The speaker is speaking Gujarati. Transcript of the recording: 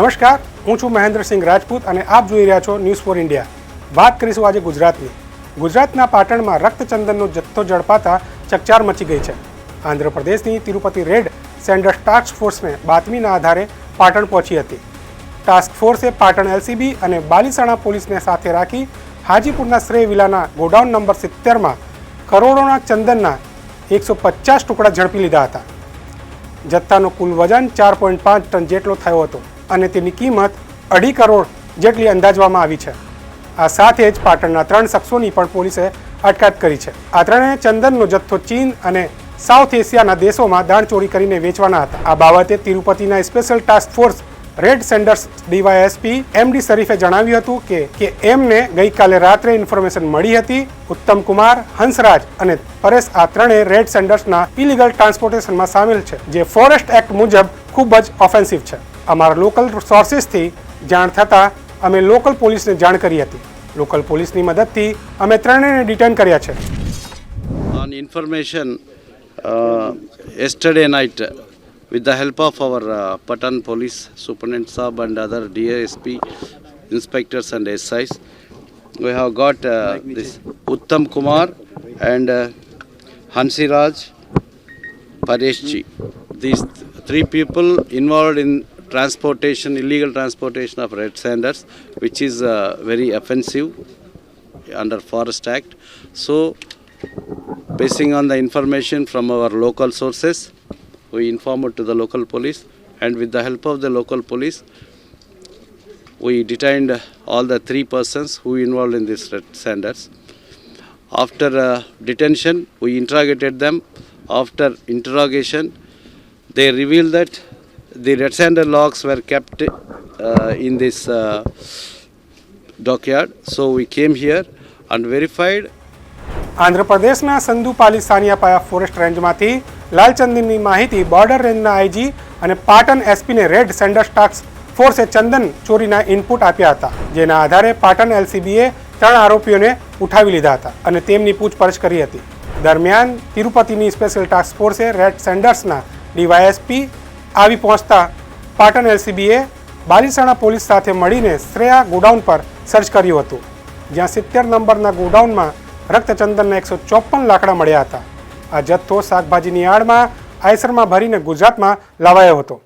નમસ્કાર, હું છું મહેન્દ્રસિંહ રાજપૂત અને આપ જોઈ રહ્યા છો ન્યૂઝ ફોર ઇન્ડિયા વાત કરીશું આજે ગુજરાતની. ગુજરાતના પાટણમાં રક્તચંદનનો જથ્થો ઝડપાતા ચકચાર મચી ગઈ છે. આંધ્રપ્રદેશની તિરુપતિ રેડ સેન્ડર્સ ટાસ્ક ફોર્સને બાતમીના આધારે પાટણ પહોંચી હતી. ટાસ્ક ફોર્સે પાટણ એલસીબી અને બાલીસાણા પોલીસને સાથે રાખી હાજીપુરના શ્રેય વિલાના ગોડાઉન નંબર સિત્તેરમાં કરોડોના ચંદનના એકસો પચાસ ટુકડા ઝડપી લીધા હતા. જથ્થાનો કુલ વજન ચાર પોઈન્ટ પાંચ ટન જેટલો થયો હતો. અને તેની કિંમત અઢી કરોડ જેટલી અંદાજવામાં આવી છે. આ સાથે જ પાટણના ત્રણ શખ્સોની પણ પોલીસે અટકાયત કરી છે. આ ત્રણેય ચંદનનો જથ્થો ચીન અને સાઉથ એશિયાના દેશોમાં દાણચોરી કરીને વેચવાના હતા. આ બાબતે તિરુપતિના special task force red sanders DySP MD શરીફે જણાવ્યું હતું કે કે એમને ગઈકાલે રાત્રે ઇન્ફોર્મેશન મળી હતી. ઉત્તમ કુમાર, હંસરાજ અને પરેશ આ ત્રણેય રેડ સેન્ડર્સના ઇલીગલ ટ્રાન્સપોર્ટેશનમાં સામેલ છે, જે ફોરેસ્ટ એક્ટ મુજબ ખૂબ જ ઓફેન્સિવ છે. અમારા લોકલ સોર્સિસથી જાણ થતાં અમે લોકલ પોલીસને જાણ કરી હતી લોકલ પોલીસની મદદથી અમે ત્રણેયને ડિટેન કર્યા છે uh, uh, with the help of our uh, Patan police superintendent sab and other DASP inspectors and SIs we have got uh, this Uttam Kumar and uh, Hansiraj Pareshji these th- three people involved in transportation illegal transportation of red sanders which is uh, very offensive under forest act. So basing on the information from our local sources we informed to the local police and with the help of the local police we detained all the three persons who involved in this red sanders. After uh, detention we interrogated them. After interrogation they revealed that the red sander logs were kept uh, in this uh, dockyard. So we came here and verified. આંધ્રપ્રદેશના સંધુપાલી સાનિયાપાયા ફોરેસ્ટ રેન્જમાંથી લાલચંદનની માહિતી બોર્ડર રેન્જના આઈજી અને પાટણ એસપીને રેડ સેન્ડર્સ ટાસ્ક ફોર્સે ચંદન ચોરીના ઇનપુટ આપ્યા હતા જેના આધારે પાટણ એલસીબીએ ત્રણ આરોપીઓને ઉઠાવી લીધા હતા અને તેમની પૂછપરછ કરી હતી દરમિયાન તિરુપતિની સ્પેશિયલ ટાસ્ક ફોર્સે રેડ સેન્ડર્સના ડીવાયએસપી આવી પહોંચતા પાટણ એલસીબીએ બાલીસાણા પોલીસ સાથે મળીને શ્રેયા ગોડાઉન પર સર્ચ કર્યું હતું, જ્યાં સિત્તેર નંબરના ગોડાઉનમાં રક્તચંદનના એકસો ચોપન લાકડા મળ્યા હતા. આ જથ્થો શાકભાજીની આડમાં આયસરમાં ભરીને ગુજરાતમાં લાવાયો હતો.